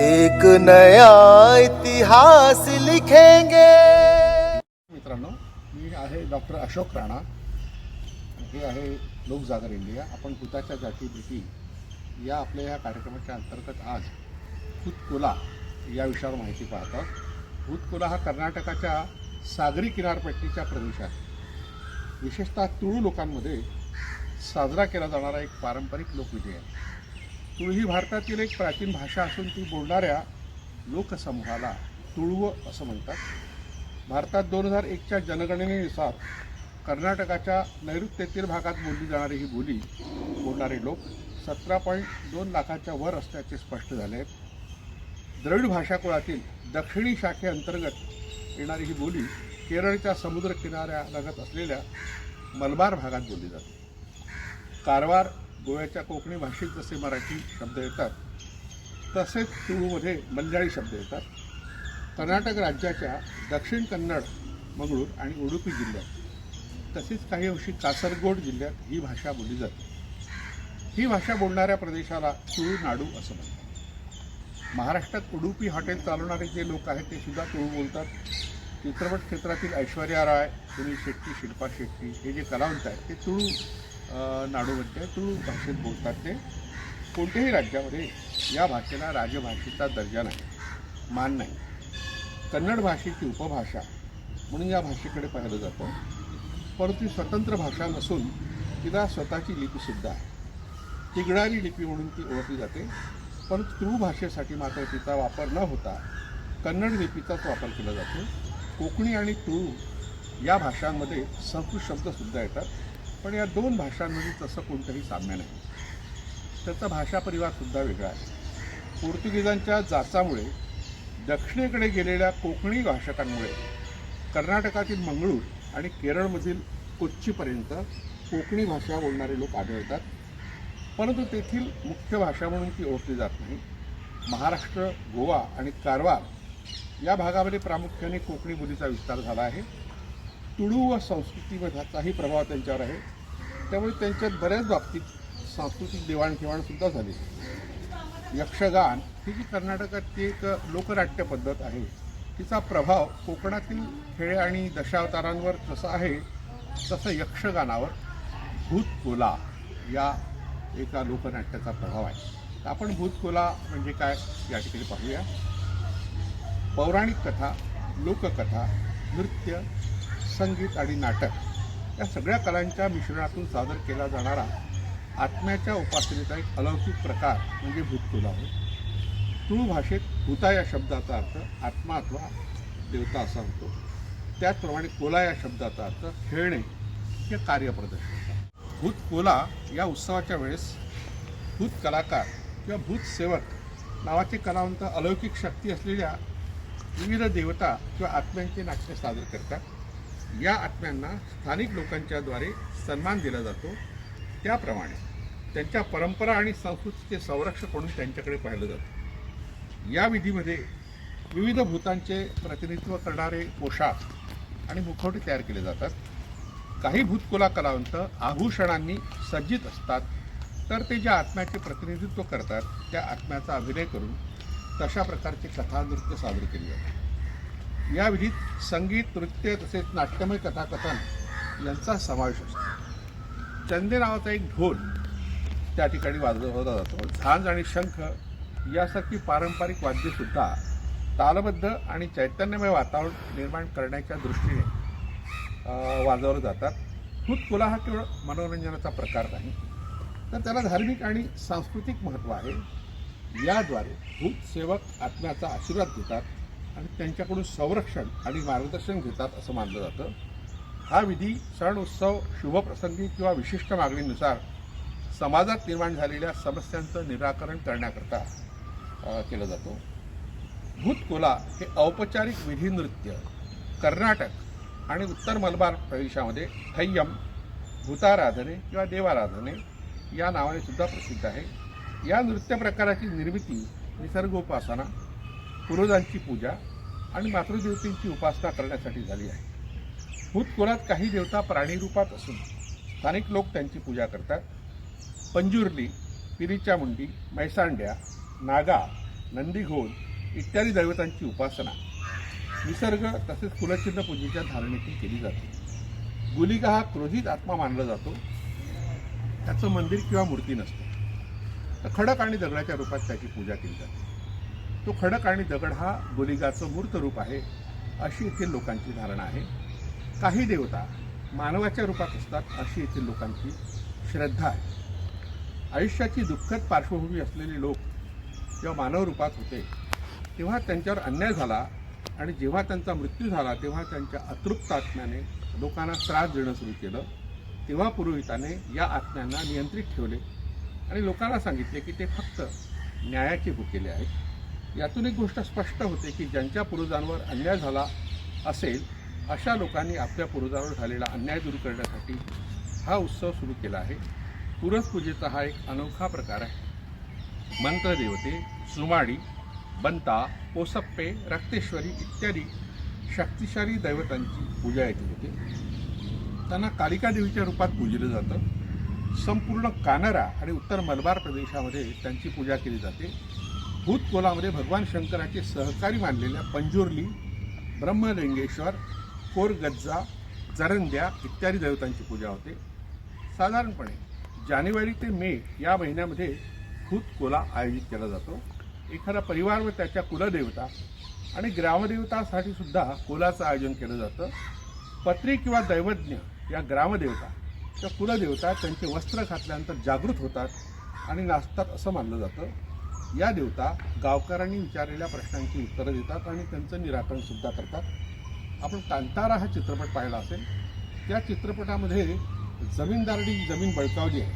एक नया इतिहास लिखेंगे। मित्रांनो मी आहे डॉक्टर अशोक राणा. हे आहे लोकजागर इंडिया. आपण भूताच्या जाती भीती या आपल्या या कार्यक्रमाच्या अंतर्गत आज भूतकोला या विषयावर माहिती पाहतात. भूतकोला हा कर्नाटकाच्या सागरी किनारपट्टीच्या प्रदेशात विशेषतः तुळू लोकांमध्ये साजरा केला जाणारा एक पारंपरिक लोकविधी आहे. तुळ ही भारतातील एक प्राचीन भाषा असून ती बोलणाऱ्या लोकसमूहाला तुळव असं म्हणतात. भारतात दोन हजार एकच्या जनगणनेनुसार कर्नाटकाच्या नैऋत्येतील भागात बोलली जाणारी ही बोली बोलणारे लोक सतरा पॉईंट दोन लाखाच्या वर असल्याचे स्पष्ट झाले आहेत. द्रविड भाषाकुळातील दक्षिणी शाखेअंतर्गत येणारी ही बोली केरळच्या समुद्र किनाऱ्यालगत असलेल्या मलबार भागात बोलली जाते. कारवार गोव्याच्या कोकणी भाषेत जसे मराठी शब्द येतात तसेच तुळूमध्ये मल्याळी शब्द येतात. कर्नाटक राज्याच्या दक्षिण कन्नड मंगळूर आणि उडुपी जिल्ह्यात तसेच काही अंशी कासरगोड जिल्ह्यात ही भाषा बोलली जाते. ही भाषा बोलणाऱ्या प्रदेशाला तुळू नाडू असं म्हणतात. महाराष्ट्रात उडुपी हॉटेल चालवणारे जे लोक आहेत ते सुद्धा तुळू बोलतात. चित्रपट क्षेत्रातील ऐश्वर्या राय सुनील शेट्टी शिल्पा शेट्टी हे जे कलावंत आहेत ते तुळू नाडू म्हणते तुळू भाषेत बोलतात ते. कोणत्याही राज्यामध्ये या भाषेला राजभाषेचा दर्जा नाही मान नाही. कन्नड भाषेची उपभाषा म्हणून या भाषेकडे पाहिलं जातं. परंतु स्वतंत्र भाषा नसून तिला स्वतःची लिपीसुद्धा आहे. तिगडारी लिपी म्हणून ती ओळखली जाते. परंतु तुळू भाषेसाठी मात्र तिचा वापर न होता कन्नड लिपीचाच वापर केला जातो. कोकणी आणि तुळू या भाषांमध्ये संस्कृत शब्दसुद्धा येतात. पण या दोन भाषांमध्ये तसं कोणतंही साम्य नाही. त्याचा भाषा परिवारसुद्धा वेगळा आहे. पोर्तुगीजांच्या जाचामुळे दक्षिणेकडे गेलेल्या कोकणी भाषकांमुळे कर्नाटकातील मंगळूर आणि केरळमधील कोच्चीपर्यंत कोकणी भाषा बोलणारे लोक आढळतात. परंतु तेथील मुख्य भाषा म्हणून ती ओळखली जात नाही. महाराष्ट्र गोवा आणि कारवार या भागामध्ये प्रामुख्याने कोकणी बोलीचा विस्तार झाला आहे. तुळू व संस्कृतीमध्येचाही प्रभाव त्यांच्यावर आहे. त्यामुळे त्यांच्यात बऱ्याच बाबतीत सांस्कृतिक देवाणघेवाणसुद्धा झाली. यक्षगान ही जी कर्नाटकातली एक लोकनाट्य पद्धत आहे तिचा प्रभाव कोकणातील खेळ आणि दशावतारांवर जसा आहे तसं यक्षगानावर भूतकोला या एका लोकनाट्याचा प्रभाव आहे. आपण भूतकोला म्हणजे काय या ठिकाणी पाहूया. पौराणिक कथा लोककथा नृत्य संगीत आणि नाटक या सगळ्या कलांच्या मिश्रणातून सादर केला जाणारा आत्म्याच्या उपासनेचा एक अलौकिक प्रकार म्हणजे भूतकुला होय तुळू भाषेत भूता या शब्दाचा अर्थ आत्मा अथवा देवता असा होतो. त्याचप्रमाणे कोला या शब्दाचा अर्थ खेळणे हे कार्यप्रदर्शन. भूतकोला या उत्सवाच्या वेळेस भूत कलाकार किंवा भूत सेवक नावाचे कलावंत अलौकिक शक्ती असलेल्या विविध देवता किंवा आत्म्यांचे नाट्य सादर करतात. या आत्म्यांना स्थानिक लोकांच्याद्वारे सन्मान दिला जातो. त्याप्रमाणे त्यांच्या परंपरा आणि संस्कृतीचे संरक्षक म्हणून त्यांच्याकडे पाहिलं जातं. या विधीमध्ये विविध भूतांचे प्रतिनिधित्व करणारे पोशाख आणि मुखवटे तयार केले जातात. काही भूतकुला कलावंत आभूषणांनी सज्जित असतात. तर ते ज्या आत्म्याचे प्रतिनिधित्व करतात त्या आत्म्याचा अभिनय करून तशा प्रकारचे कथानृत्य सादर केले जातात. या विधीत संगीत नृत्य तसेच नाट्यमय कथाकथन यांचा समावेश असतो. चंदे नावाचा एक ढोल त्या ठिकाणी वाजवला जातो. झांज आणि शंख यासारखी पारंपरिक वाद्यसुद्धा तालबद्ध आणि चैतन्यमय वातावरण निर्माण करण्याच्या दृष्टीने वाजवले जातात. भूतकुला हा केवळ मनोरंजनाचा प्रकार नाही तर त्याला धार्मिक आणि सांस्कृतिक महत्त्व आहे. याद्वारे भूतसेवक आत्म्याचा आशीर्वाद घेतात. आणि त्यांच्याकडून संरक्षण आणि मार्गदर्शन घेतात असं मानलं जातं. हा विधी सण उत्सव शुभप्रसंगी किंवा विशिष्ट मागणीनुसार समाजात निर्माण झालेल्या समस्यांचं निराकरण करण्याकरता केला जातो. भूतकोला हे औपचारिक विधी नृत्य कर्नाटक आणि उत्तर मलबार प्रदेशामध्ये थय्यम भूताराधने किंवा देवाराधने या नावाने सुद्धा प्रसिद्ध आहे. या नृत्य प्रकाराची निर्मिती निसर्गोपासना पूर्वजांची पूजा आणि मातृदेवतेंची उपासना करण्यासाठी झाली आहे. भूतकुलात काही देवता प्राणी रूपात असून स्थानिक लोक त्यांची पूजा करतात. पंजुर्ली पिरिचामुंडी मैसांड्या नागा नंदीघोल इत्यादी दैवतांची उपासना. निसर्ग तसेच कुलचिन्ह पूजेच्या धारणेतून केली जाते. गुलिका हा क्रोधित आत्मा मानला जातो. त्याचं मंदिर किंवा मूर्ती नसते. तर खडक आणि दगडाच्या रूपात त्याची पूजा केली जाते. तो खडक आणि दगड हा गुलिगाचं मूर्त रूप आहे अशी येथील लोकांची धारणा आहे. काही देवता मानवाच्या रूपात असतात अशी येथील लोकांची श्रद्धा आहे. आयुष्याची दुःखद पार्श्वभूमी असलेले लोक जेव्हा मानव रूपात होते तेव्हा त्यांच्यावर अन्याय झाला आणि जेव्हा त्यांचा मृत्यू झाला तेव्हा त्यांच्या अतृप्त आत्म्याने लोकांना त्रास देणं सुरू केलं. तेव्हा पुरोहिताने या आत्म्यांना नियंत्रित ठेवले आणि लोकांना सांगितले की ते फक्त न्यायाचे भुकेले आहेत. यातून एक गोष्ट स्पष्ट होते की ज्यांच्या पूर्वजांवर अन्याय झाला असेल अशा लोकांनी आपल्या पूर्वजांवर झालेला अन्याय दूर करण्यासाठी हा उत्सव सुरू केला आहे. पुरसपूजेचा हा एक अनोखा प्रकार आहे. मंत्रदेवते सुमाडी बंता पोसप्पे रक्तेश्वरी इत्यादी शक्तिशाली दैवतांची पूजा येथे होते त्यांना कालिका देवीच्या रूपात पूजलं जातं. संपूर्ण कानरा आणि उत्तर मलबार प्रदेशामध्ये त्यांची पूजा केली जाते. भूतकोलामध्ये भगवान शंकराचे सहकारी मानलेल्या पंजुर्ली ब्रह्मलिंगेश्वर कोरगज्जा जरंद्या इत्यादी देवतांची पूजा होते. साधारणपणे जानेवारी ते मे या महिन्यामध्ये भूतकोला आयोजित केला जातो. एखादा परिवार व त्याच्या कुलदेवता आणि ग्रामदेवतासाठी सुद्धा कोलाचं आयोजन केलं जातं. पत्री किंवा दैवज्ञ या ग्रामदेवता त्या कुलदेवता त्यांचे वस्त्र घातल्यानंतर जागृत होतात आणि नाचतात असं मानलं जातं. या देवता गावकऱ्यांनी विचारलेल्या प्रश्नांची उत्तरं देतात आणि त्यांचं निराकरण सुद्धा करतात. आपण कांतारा हा चित्रपट पाहिला असेल. त्या चित्रपटामध्ये जमीनदारडी जमीन बळकावली आहे.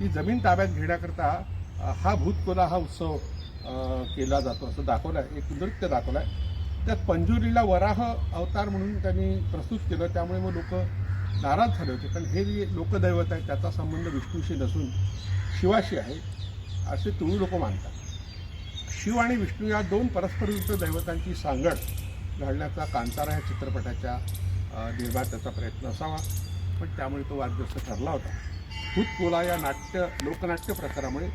ती जमीन ताब्यात घेण्याकरता हा भूतकोला हा उत्सव केला जातो असं दाखवलं आहे एक नृत्य दाखवलं आहे त्यात पंजुरीला वराह अवतार म्हणून त्यांनी प्रस्तुत केलं. त्यामुळे मग लोक नाराज झाले होते. कारण हे जे लोकदैवत आहे त्याचा संबंध विष्णूशी नसून शिवाशी आहे. असे तुम्ही लोक मानतात. शिव आणि विष्णू या दोन परस्परविरुद्ध दैवतांची सांगड घालण्याचा कांतारा या चित्रपटाच्या निर्मात्याचा प्रयत्न असावा. पण त्यामुळे तो वादग्रस्त ठरला होता. भूतकोला या नाट्य लोकनाट्य प्रकारामुळे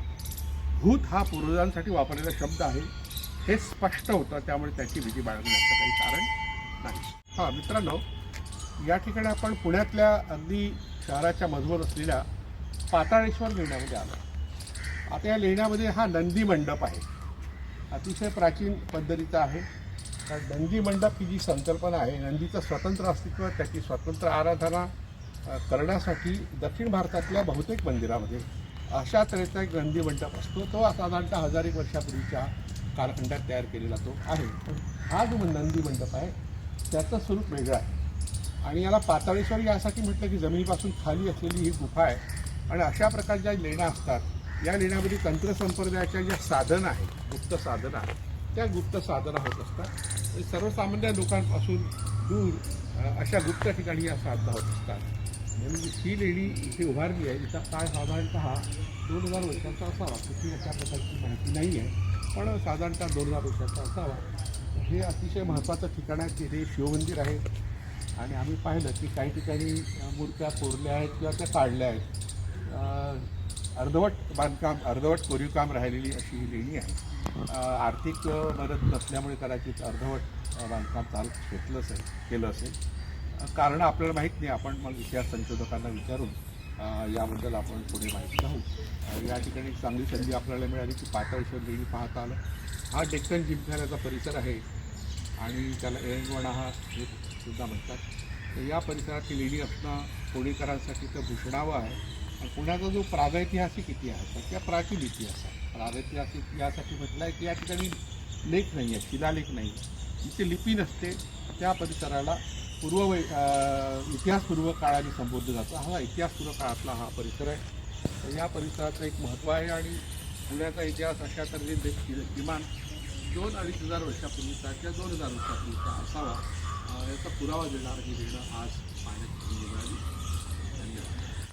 भूत हा पूर्वजांसाठी वापरलेला शब्द आहे. हे स्पष्ट होतं त्यामुळे त्याची भीती बाळगण्याचं काही कारण नाही. हां मित्रांनो या ठिकाणी आपण पुण्यातल्या अगदी शहराच्या मजबूत असलेल्या पाताळेश्वर लेण्यामध्ये आलो. आता या लेण्यामध्ये हा नंदी मंडप आहे. अतिशय प्राचीन पद्धतीचा आहे. तर नंदी मंडप ही जी संकल्पना आहे नंदीचं स्वतंत्र अस्तित्व त्याची स्वतंत्र आराधना करण्यासाठी दक्षिण भारतातल्या बहुतेक मंदिरामध्ये अशा तऱ्हेचा एक नंदी मंडप असतो. तो साधारणतः हजार एक वर्षापूर्वीच्या कालखंडात तयार केलेला तो आहे. पण हा जो नंदी मंडप आहे त्याचं स्वरूप वेगळं आहे. आणि याला पाताळेश्वर यासाठी म्हटलं की जमिनीपासून खाली असलेली ही गुफा आहे. आणि अशा प्रकारच्या लेण्या असतात या लेण्यामध्ये तंत्रसंप्रदायाच्या ज्या साधन आहेत गुप्त साधना त्या गुप्त साधना होत असतात. म्हणजे सर्वसामान्य लोकांपासून दूर अशा गुप्त ठिकाणी या साधना होत असतात. म्हणजे ही लेणी इथे उभारली आहे तिचा काळ साधारणतः दोन हजार वर्षांचा असावा. कुठली अशा प्रकारची माहिती नाही आहे पण साधारणतः दोन हजार वर्षाचा असावा. हे अतिशय महत्त्वाचं ठिकाण आहे तिथे शिवमंदिर आहे. आणि आम्ही पाहिलं की काही ठिकाणी मूर्त्या कोरल्या आहेत किंवा त्या काढल्या आहेत. अर्धवट बांधकाम अर्धवट कोरीव काम राहिलेली अशी ही लेणी आहे. आर्थिक मदत नसल्यामुळे कदाचित अर्धवट बांधकाम चालू घेतलं असेल केलं असेल. कारण कारणं आपल्याला माहीत नाही आपण मग इतिहास संशोधकांना विचारून याबद्दल आपण पुढे माहिती राहू या ठिकाणी एक चांगली संधी आपल्याला मिळाली की पाताळेश्वर लेणी पाहता आलं. हा डेक्कन जिमखान्याचा परिसर आहे आणि त्याला एरंगवणा हा सुद्धा म्हणतात. तर या परिसरात लेणी असणं पुणेकरांसाठी तर भूषणावं आहे. पुण्याचा जो प्रागैतिहासिक इतिहास आहे त्या प्राचीन इतिहास आहे प्रागैतिहासिक इतिहासासाठी म्हटलं आहे की या ठिकाणी लेख नाही आहे शिलालेख नाही आहे. जिथे लिपी नसते त्या परिसराला पूर्व वै इतिहासपूर्व काळाने संबोधलं जातं. हा इतिहासपूर्व काळातला हा परिसर आहे. तर या परिसराचं एक महत्त्व आहे आणि पुण्याचा इतिहास अशा तऱ्हेने कि- किमान दोन अडीच हजार वर्षापूर्वीचा किंवा दोन हजार वर्षापूर्वीचा असावा. याचा पुरावा देणार ही लेणं आज पाहण्याची मिळाली.